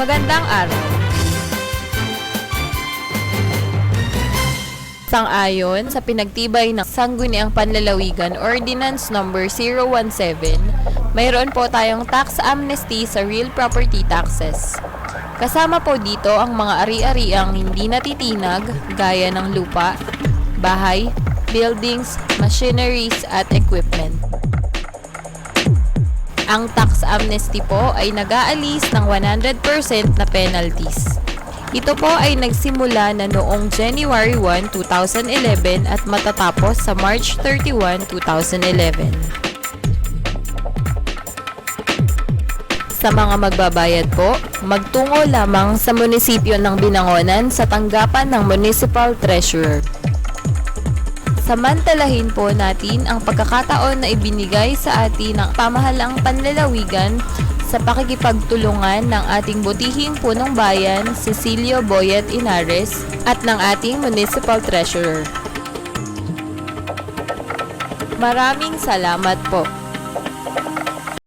Magandang araw. Sang-ayon sa pinagtibay ng Sangguniang Panlalawigan Ordinance Number 017, mayroon po tayong tax amnesty sa real property taxes. Kasama po dito ang mga ari-ariang hindi natitinag gaya ng lupa, bahay, buildings, machineries at equipment. Ang tax amnesty po ay nag-aalis ng 100% na penalties. Ito po ay nagsimula na noong January 1, 2011 at matatapos sa March 31, 2011. Sa mga magbabayad po, magtungo lamang sa munisipyo ng Binangonan sa tanggapan ng Municipal Treasurer. Samantalahin po natin ang pagkakataon na ibinigay sa atin ng pamahalang panlalawigan sa pakikipagtulungan ng ating butihing punong bayan, Cecilio Boyet Inares, at ng ating Municipal Treasurer. Maraming salamat po.